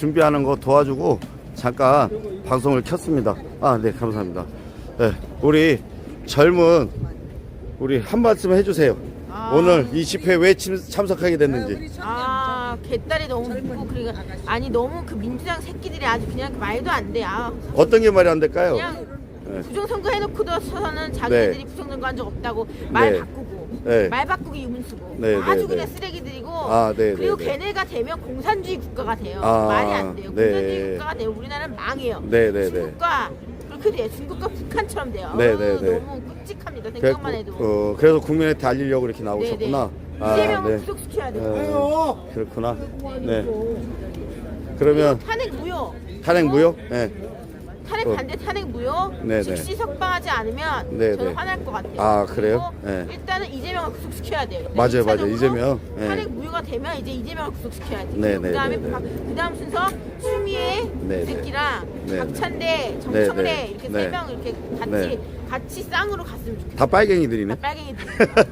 준비하는 거 도와주고 잠깐 방송을 켰습니다. 아, 네, 감사합니다. 네, 우리 젊은 우리 한 말씀 해주세요. 아. 오늘 이 집회 왜 침- 참석하게 됐는지. 아 개딸이 너무 묻고 그리고 아니 너무 그 민주당 새끼들이 아주 그냥 말도 안 돼. 아 어떤 게 말이 안 될까요? 그냥 네. 부정선거 해놓고도 서서는 자기들이 부정선거 한 적 없다고 말 네. 바꾸고 네. 말 바꾸기 유문수고 네, 아주 네, 그냥 네. 쓰레기들이고 아, 네, 그리고 네, 네. 걔네가 되면 공산주의 국가가 돼요. 아, 말이 안 돼요. 네. 공산주의 국가가 돼요. 우리나라는 망해요. 네, 네, 네. 중국과 그렇게 돼요. 중국과 북한처럼 돼요. 네, 어우, 네, 네. 너무 끔찍합니다. 생각만 해도. 어, 그래서 국민한테 알리려고 이렇게 네, 네. 나오셨구나. 아, 이재명은 구속시켜야 돼요. 어, 그렇구나. 네. 그러면 탄핵 무효. 탄핵 무효? 네. 탄핵 어. 반대 탄핵 무효 네네. 즉시 석방하지 않으면 네네. 저는 화날 것 같아요. 아, 그래요? 그리고 네. 일단은 이재명을 구속시켜야 돼요. 맞아요, 네, 맞아요. 이재명. 네. 탄핵 무효가 되면 이제 이재명을 구속시켜야 돼요. 네네, 그다음에 네네. 박- 그다음 순서 추미애 네네. 새끼랑 네네. 박찬대, 정청래 네네. 이렇게 네. 세 명 이렇게 같이 네. 같이 쌍으로 갔으면 좋겠어요. 다 빨갱이들이네. 다 빨갱이들.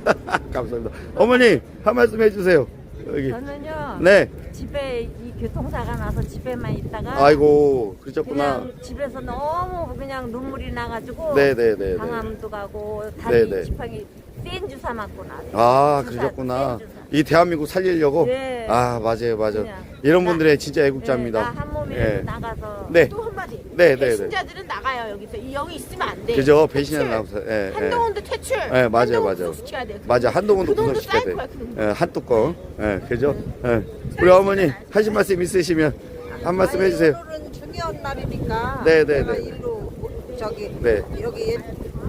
감사합니다. 어머니 한 말씀 해주세요. 여기. 저는요 네. 집에 이 교통사가 나서 집에만 있다가 아이고 그러셨구나. 그냥 집에서 너무 그냥 눈물이 나가지고 네네네. 강암도 가고 다리 네네. 지팡이 센 주사 맞고. 아 주사, 그러셨구나. 센 주사. 이 대한민국 살리려고. 네. 아 맞아요 맞아요. 그냥. 이런 나- 분들의 진짜 네, 애국자입니다. 나한 몸에 예. 나가서 네. 또 한마디. 네, 네, 네. 배신자들은 나가요 여기서 이 여기 있으면 안 돼. 그죠 배신자. 나와서. 예, 예. 한동훈도 퇴출. 예, 맞아요, 한동훈 맞아요. 구속시켜야 돼. 맞아 한동훈도 그 돈도 구속시켜야 쌓일 돼. 거야, 그 돈도. 예, 한 뚜껑. 예, 그죠? 예. 우리 어머니 하실 말씀 있으시면 한 말씀 아니, 해주세요. 오늘은 중요한 날이니까 네, 네, 네. 일로 저기 네. 여기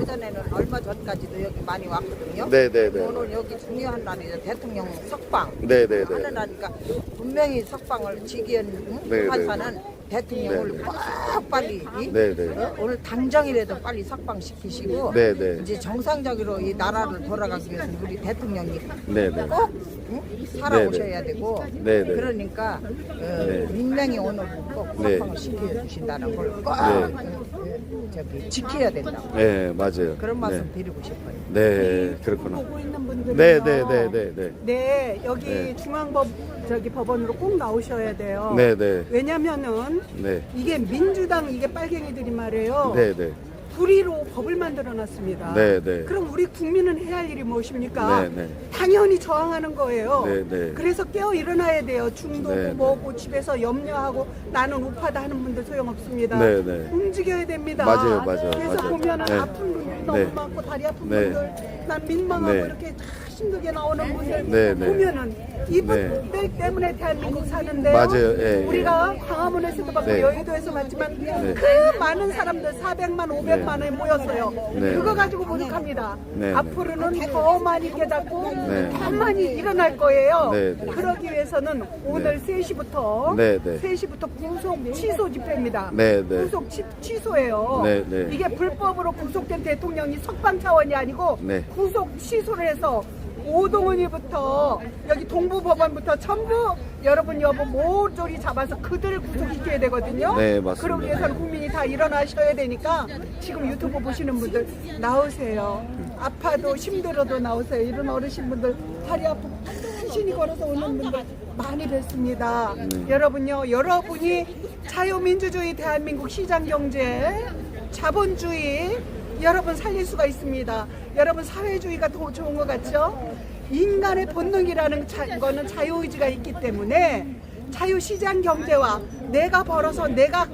예전에는 얼마 전까지도 여기 많이 왔거든요. 네, 네, 네. 오늘 여기 중요한 날이죠. 대통령 석방 네, 네, 네. 하는 날이니까 분명히 석방을 지기현 네, 네. 판사는 대통령을 네, 네. 꼭 빨리 이? 네, 네. 어? 오늘 당장이라도 빨리 석방시키시고 네, 네. 이제 정상적으로 이 나라를 돌아가기 위해서 우리 대통령이 네, 네. 꼭 응? 살아오셔야 되고 네, 네. 그러니까 어, 네. 민명이 오늘 꼭 네. 석방을 시켜주신다는 걸꼭 네. 저기 지켜야 된다고 네, 맞아요. 그런 말씀 네. 드리고 싶어요. 네, 그렇구나. 보고 있는 분들은 네, 네, 네, 네, 네. 네, 여기 네. 중앙법 저기 법원으로 꼭 나오셔야 돼요. 네, 네. 왜냐면은 네. 이게 민주당 이게 빨갱이들이 말이에요. 네, 네. 불의로 법을 만들어 놨습니다. 네, 네. 그럼 우리 국민은 해야 할 일이 무엇입니까? 네, 네. 당연히 저항하는 거예요. 네, 네. 그래서 깨어 일어나야 돼요. 중도고 네, 네. 뭐고 집에서 염려하고 나는 우파다 하는 분들 소용없습니다. 네, 네. 움직여야 됩니다. 맞아요, 맞아요, 그래서 맞아요. 보면은 네. 아픈 분들이 너무 네. 많고 다리 아픈 네. 분들, 난 민망하고 네. 이렇게 힘들게 나오는 분들 네, 네. 보면은 이분들 때문에 대한민국 사는데요. 맞아요, 예, 예. 우리가 광화문에서도 봤고 네. 여의도에서 봤지만 그 많은 사람들 400만, 500만 원에 모였어요. 네. 그거 가지고 모욕합니다. 네, 네. 앞으로는 더 많이 깨닫고 네. 더 많이 일어날 거예요. 네, 네. 그러기 위해서는 오늘 3시부터 네, 네. 3시부터 구속 취소 집회입니다. 네, 네. 구속 취, 취소예요. 네, 네. 이게 불법으로 구속된 대통령이 석방 차원이 아니고 네. 구속 취소를 해서 오동훈이부터 여기 동부법원부터 전부 여러분 여보 모조리 잡아서 그들을 구속시켜야 되거든요. 네, 맞습니다. 그러기 위해서는 국민이 다 일어나셔야 되니까 지금 유튜브 보시는 분들 나오세요. 아파도 힘들어도 나오세요. 이런 어르신분들 다리 아프고 간신히 걸어서 오는 분들 많이 뵙습니다. 네. 여러분요, 여러분이 자유민주주의 대한민국 시장경제 자본주의 여러분 살릴 수가 있습니다. 여러분 사회주의가 더 좋은 것 같죠? 인간의 본능이라는 자, 거는 자유의지가 있기 때문에 자유시장 경제와 내가 벌어서 내가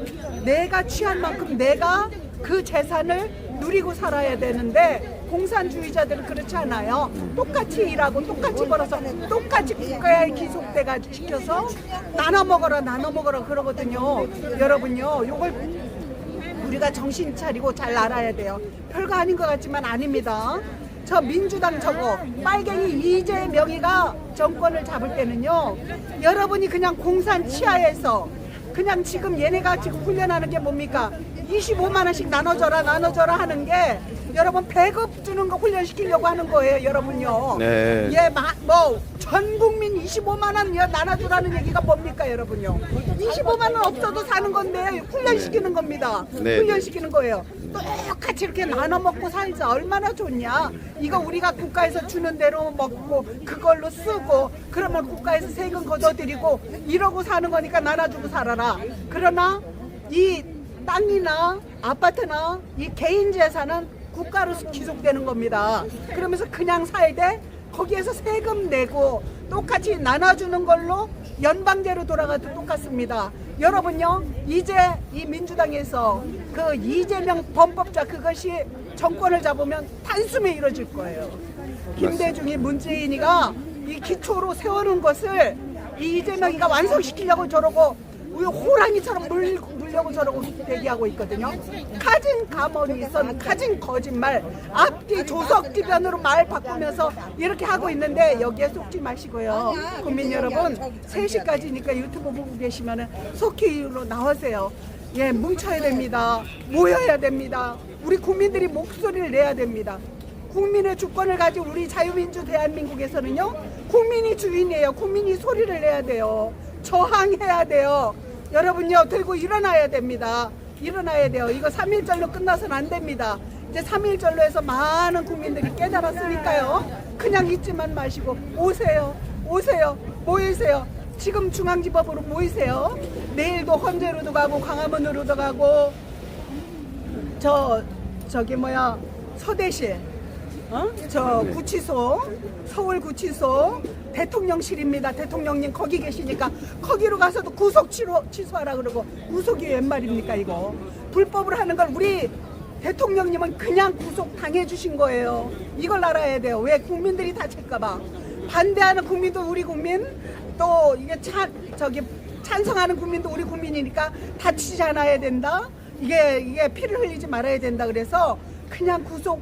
내가 취한 만큼 내가 그 재산을 누리고 살아야 되는데 공산주의자들은 그렇지 않아요. 똑같이 일하고 똑같이 벌어서 똑같이 국가에 기속돼가 시켜서 나눠 먹어라 나눠 먹어라 그러거든요. 여러분요, 요걸 우리가 정신 차리고 잘 알아야 돼요. 별거 아닌 것 같지만 아닙니다. 저 민주당 저거 빨갱이 이재명이가 정권을 잡을 때는요. 여러분이 그냥 공산 치하에서 그냥 지금 얘네가 지금 훈련하는 게 뭡니까? 25만 원씩 나눠줘라 나눠줘라 하는 게 여러분 배급 주는 거 훈련시키려고 하는 거예요, 여러분요. 네. 예, 마, 뭐, 전 국민 25만 원 나눠주라는 얘기가 뭡니까, 여러분요? 25만 원 없어도 사는 건데 훈련시키는 겁니다. 네, 훈련시키는 거예요. 똑같이 이렇게 나눠 먹고 살자 얼마나 좋냐. 이거 우리가 국가에서 주는 대로 먹고 그걸로 쓰고 그러면 국가에서 세금 걷어들이고 이러고 사는 거니까 나눠주고 살아라. 그러나 이 땅이나 아파트나 이 개인 재산은 국가로 귀속되는 겁니다. 그러면서 그냥 살되 거기에서 세금 내고 똑같이 나눠주는 걸로 연방제로 돌아가도 똑같습니다. 여러분요, 이제 이 민주당에서 그 이재명 범법자 그것이 정권을 잡으면 단숨에 이루어질 거예요. 김대중이 문재인이가 이 기초로 세워놓은 것을 이 이재명이가 완성시키려고 저러고 우리 호랑이처럼 물, 물려고 저러고 대기하고 있거든요. 가진 가머리 선, 가진 거짓말, 앞뒤 조석지변으로 말 바꾸면서 이렇게 하고 있는데 여기에 속지 마시고요. 국민 여러분, 3시까지니까 유튜브 보고 계시면은 속히로 나오세요. 예, 뭉쳐야 됩니다. 모여야 됩니다. 우리 국민들이 목소리를 내야 됩니다. 국민의 주권을 가진 우리 자유민주 대한민국에서는요 국민이 주인이에요 국민이 소리를 내야 돼요 저항해야 돼요. 여러분요 들고 일어나야 됩니다. 일어나야 돼요. 이거 3.1절로 끝나서는 안 됩니다. 이제 3.1절로 해서 많은 국민들이 깨달았으니까요. 그냥 있지만 마시고 오세요. 오세요. 모이세요. 지금 중앙지법으로 모이세요. 내일도 헌재로도 가고 광화문으로도 가고. 저 저기 뭐야 서대실 어? 저 구치소 서울 구치소 대통령실입니다 대통령님 거기 계시니까 거기로 가서도 구속 취소, 취소하라 그러고 구속이 웬 말입니까 이거 불법으로 하는 걸 우리 대통령님은 그냥 구속 당해 주신 거예요 이걸 알아야 돼요 왜 국민들이 다칠까봐 반대하는 국민도 우리 국민 또 이게 찬 저기 찬성하는 국민도 우리 국민이니까 다치지 않아야 된다. 이게 이게 피를 흘리지 말아야 된다. 그래서 그냥 구속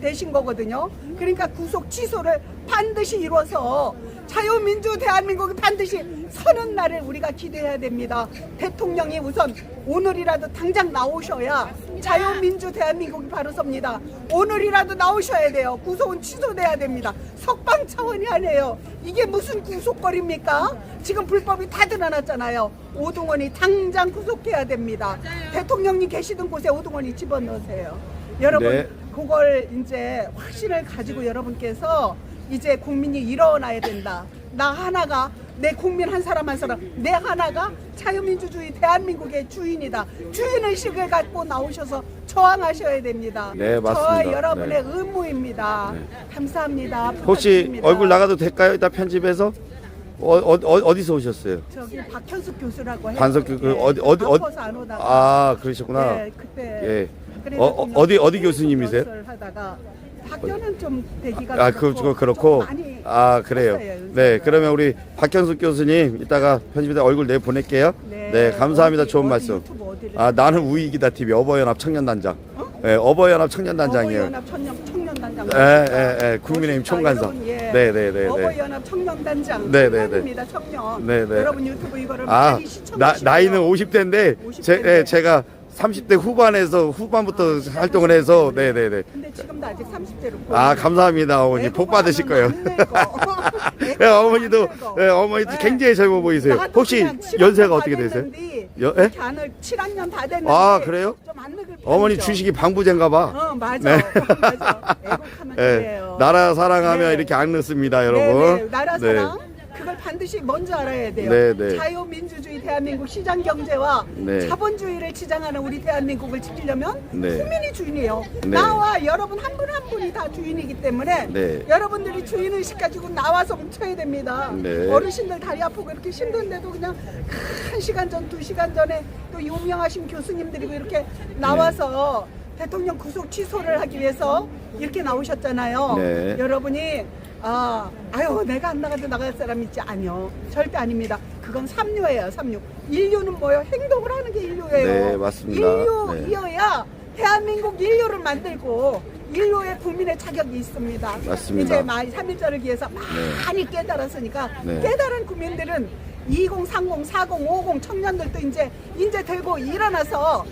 되신 거거든요. 그러니까 구속 취소를 반드시 이뤄서 자유민주 대한민국이 반드시 서는 날을 우리가 기대해야 됩니다. 대통령이 우선 오늘이라도 당장 나오셔야 자유민주 대한민국이 바로 섭니다. 오늘이라도 나오셔야 돼요. 구속은 취소돼야 됩니다. 석방 차원이 아니에요. 이게 무슨 구속거리입니까? 지금 불법이 다 드러났잖아요. 오동원이 당장 구속해야 됩니다. 대통령님 계시던 곳에 오동원이 집어넣으세요. 여러분 네. 그걸 이제 확신을 가지고 여러분께서 이제 국민이 일어나야 된다. 나 하나가 내 국민 한 사람 한 사람 내 하나가 자유민주주의 대한민국의 주인이다. 주인의식을 갖고 나오셔서 저항하셔야 됩니다. 네, 맞습니다. 저와 여러분의 네. 의무입니다. 감사합니다. 혹시 부탁드립니다. 얼굴 나가도 될까요? 이따 편집해서 어, 어, 어, 디서 오셨어요? 저기 박현숙 교수라고 해요. 교- 그 예. 어디 어디 어디 바빠서 안 오다가 아 그러셨구나. 네, 그때 예. 그래서 어, 어, 좀 어디 어디 연설 교수님이세요? 하다가 학교는 좀 되기가 아, 그, 그거 그렇고. 좀 많이 아, 그래요. 연습을. 네, 그러면 우리 박현숙 교수님, 이따가 편집에다 얼굴 내 보낼게요. 네, 감사합니다. 어디, 좋은 어디 말씀. 유튜브 어디를 아, 나는 우익이다 TV 어버이연합 청년단장. 네, 어버이연합 청년단장이에요. 어버이연합 청년 청년단장. 예, 예, 예. 국민의힘. 여러분, 예. 네, 네, 네, 네. 어버이연합 청년단장. 네, 네, 네. 청년입니다, 청년. 네, 네. 여러분 유튜브 이거를 아, 많이 나, 시청하시고요. 나이는 50대인데, 제, 50 대인데. 예, 제가 30대 후반에서 후반부터 활동을 해서, 네, 네, 네. 근데 지금도 아직 30대로. 아, 감사합니다, 어머니. 복 받으실 거예요. 예, 어머니도, 예, 어머니 도 굉장히 젊어 보이세요. 혹시 연세가 어떻게 되세요? 여- 예? 예? 안을 7학년 다 됐는데. 아, 그래요? 좀안 늙을 어머니 편이죠. 주식이 방부제인가 봐. 어, 맞아. 네. 맞아. 애국하면 예, 그래요. 나라 사랑하면 네. 이렇게 안 넣습니다, 네, 여러분. 네, 나라 사랑. 그걸 반드시 먼저 알아야 돼요. 네, 네. 자유민주주의 대한민국 시장 경제와 네. 자본주의를 지향하는 우리 대한민국을 지키려면 네. 국민이 주인이에요. 네. 나와 여러분 한 분 한 분이 다 주인이기 때문에 네. 여러분들이 주인 의식 가지고 나와서 뭉쳐야 됩니다. 네. 어르신들 다리 아프고 이렇게 힘든데도 그냥 한 시간 전, 두 시간 전에 또 유명하신 교수님들이고 이렇게 나와서 대통령 구속 취소를 하기 위해서 이렇게 나오셨잖아요. 네. 여러분이 아, 아유 내가 안 나가도 나갈 사람 있지 아니요 절대 아닙니다. 그건 삼류예요 삼류. 인류는 뭐요? 행동을 하는 게 인류예요. 네, 맞습니다. 네. 인류이어야 대한민국 인류를 만들고 인류의 국민의 자격이 있습니다. 맞습니다. 이제 많이 3.1절을 위해서 많이 깨달았으니까 네. 깨달은 국민들은 20, 30, 40, 50 청년들도 이제 이제 들고 일어나서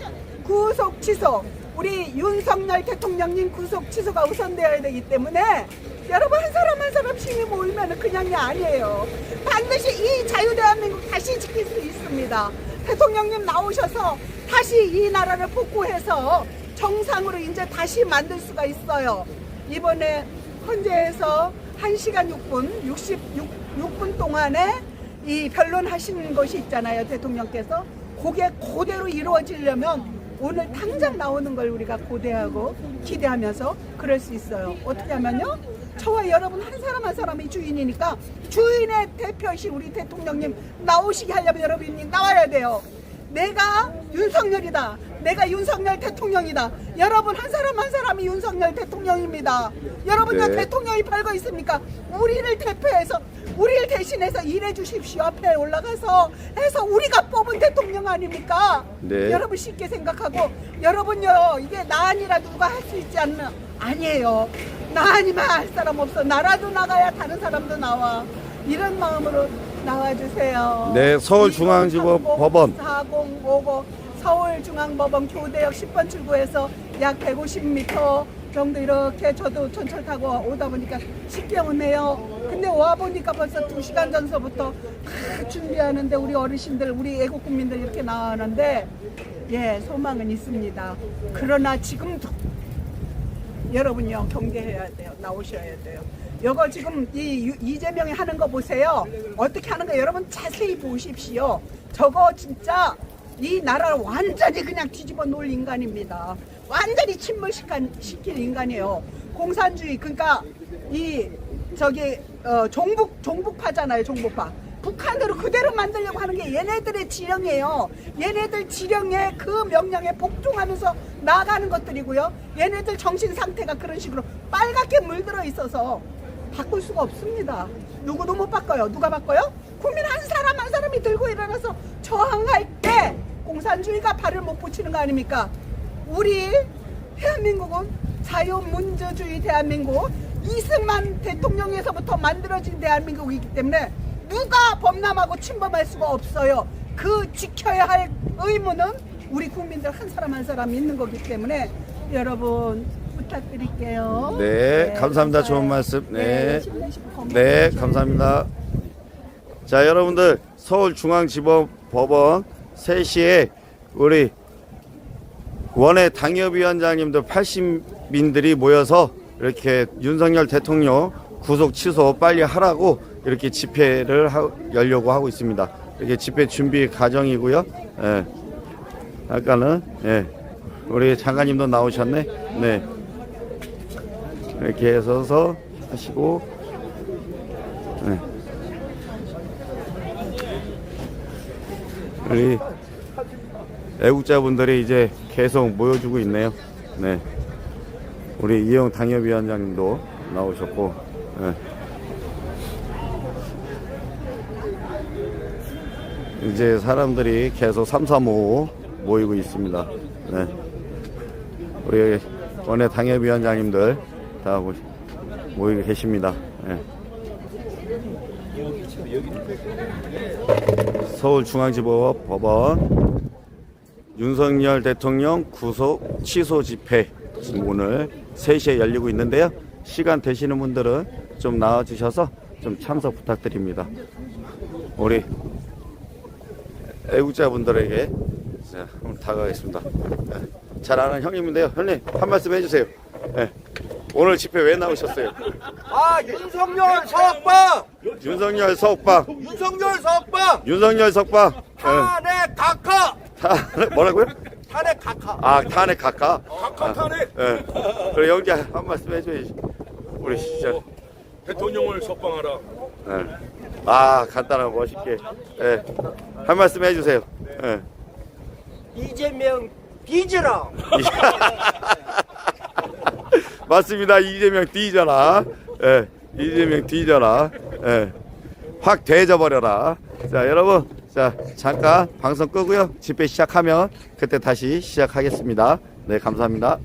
구속 취소 우리 윤석열 대통령님 구속 취소가 우선되어야 되기 때문에 여러분 한 사람 한 사람씩이 모이면 그냥이 아니에요. 반드시 이 자유대한민국 다시 지킬 수 있습니다. 대통령님 나오셔서 다시 이 나라를 복구해서 정상으로 이제 다시 만들 수가 있어요. 이번에 헌재에서 1시간 6분, 66분 동안에 이 변론하신 것이 있잖아요. 대통령께서. 그게 그대로 이루어지려면 오늘 당장 나오는 걸 우리가 고대하고 기대하면서 그럴 수 있어요. 어떻게 하면요? 저와 여러분 한 사람 한 사람이 주인이니까 주인의 대표이신 우리 대통령님 나오시게 하려면 여러분이 나와야 돼요. 내가 윤석열이다. 내가 윤석열 대통령이다. 여러분 한 사람 한 사람이 윤석열 대통령입니다. 여러분요 네. 대통령이 별거 있습니까? 우리를 대표해서 우리를 대신해서 일해 주십시오. 앞에 올라가서 해서 우리가 뽑은 대통령 아닙니까? 네. 여러분 쉽게 생각하고 여러분요 이게 나 아니라 누가 할 수 있지 않나? 아니에요. 나 아니면 할 사람 없어. 나라도 나가야 다른 사람도 나와. 이런 마음으로 나와주세요. 네, 서울중앙지법 법원. 4050 서울중앙법원 교대역 10번 출구에서 약 150m 정도 이렇게 저도 전철 타고 오다 보니까 쉽게 오네요. 근데 와 보니까 벌써 2시간 전서부터 다 준비하는데 우리 어르신들, 우리 애국 국민들 이렇게 나가는데 예, 소망은 있습니다. 그러나 지금도 여러분요 경계해야 돼요. 나오셔야 돼요. 이거 지금 이 유- 이재명이 하는 거 보세요. 어떻게 하는 거 여러분 자세히 보십시오. 저거 진짜 이 나라를 완전히 그냥 뒤집어 놓을 인간입니다. 완전히 침몰시킨 시킬 인간이에요. 공산주의 그러니까 이 저기 어, 종북 종북파잖아요. 종북파. 북한으로 그대로 만들려고 하는 게 얘네들의 지령이에요. 얘네들 지령에 그 명령에 복종하면서 나가는 것들이고요. 얘네들 정신 상태가 그런 식으로 빨갛게 물들어 있어서 바꿀 수가 없습니다. 누구도 못 바꿔요. 누가 바꿔요? 국민 한 사람 한 사람이 들고 일어나서 저항할 때 공산주의가 발을 못 붙이는 거 아닙니까? 우리 대한민국은 자유민주주의 대한민국 이승만 대통령에서부터 만들어진 대한민국이기 때문에 누가 범람하고 침범할 수가 없어요. 그 지켜야 할 의무는 우리 국민들 한 사람 한 사람 있는 거기 때문에 여러분 부탁드릴게요. 네, 감사합니다. 좋은. 말씀. 네. 건강하시고. 네, 감사합니다. 자, 여러분들 서울중앙지법법원 3시에 우리 원외 당협위원장님들 80민들이 모여서 이렇게 윤석열 대통령 구속 취소 빨리 하라고 이렇게 집회를 하, 열려고 하고 있습니다. 이렇게 집회 준비 과정이고요. 예. 아까는 예. 우리 장관님도 나오셨네. 네. 이렇게 해서 하시고 네. 우리 애국자분들이 이제 계속 모여주고 있네요. 네. 우리 이영 당협위원장님도 나오셨고, 네. 이제 사람들이 계속 335 모이고 있습니다. 네. 우리 원외 당협위원장님들 다 모- 모이고 계십니다. 네. 서울중앙지법 법원 윤석열 대통령 구속 취소 집회 오늘 3시에 열리고 있는데요. 시간 되시는 분들은 좀 나와주셔서 좀 참석 부탁드립니다. 우리 애국자분들에게 자, 한번 다가가겠습니다. 네. 잘 아는 형님인데요. 형님 한 말씀 해주세요. 네. 오늘 집회 왜 나오셨어요? 아 윤석열 석방 윤석열 석방, 윤석열 석방 윤석열 석방. 네. 탄핵 각하 탄 뭐라고요? 탄핵 각하 아 탄핵 각하. 각하 탄핵 예. 그래 연기 한 말씀 해줘야지. 우리 진짜. 대통령을 석방하라 예. 아 간단하고 멋있게. 예. 한 말씀 해주세요. 예. 이재명 뒤져라 맞습니다. 이재명 뒤져라. 예. 이재명 뒤져라. 예. 확 대져버려라. 자 여러분. 자 잠깐 방송 끄고요. 집회 시작하면 그때 다시 시작하겠습니다. 네 감사합니다.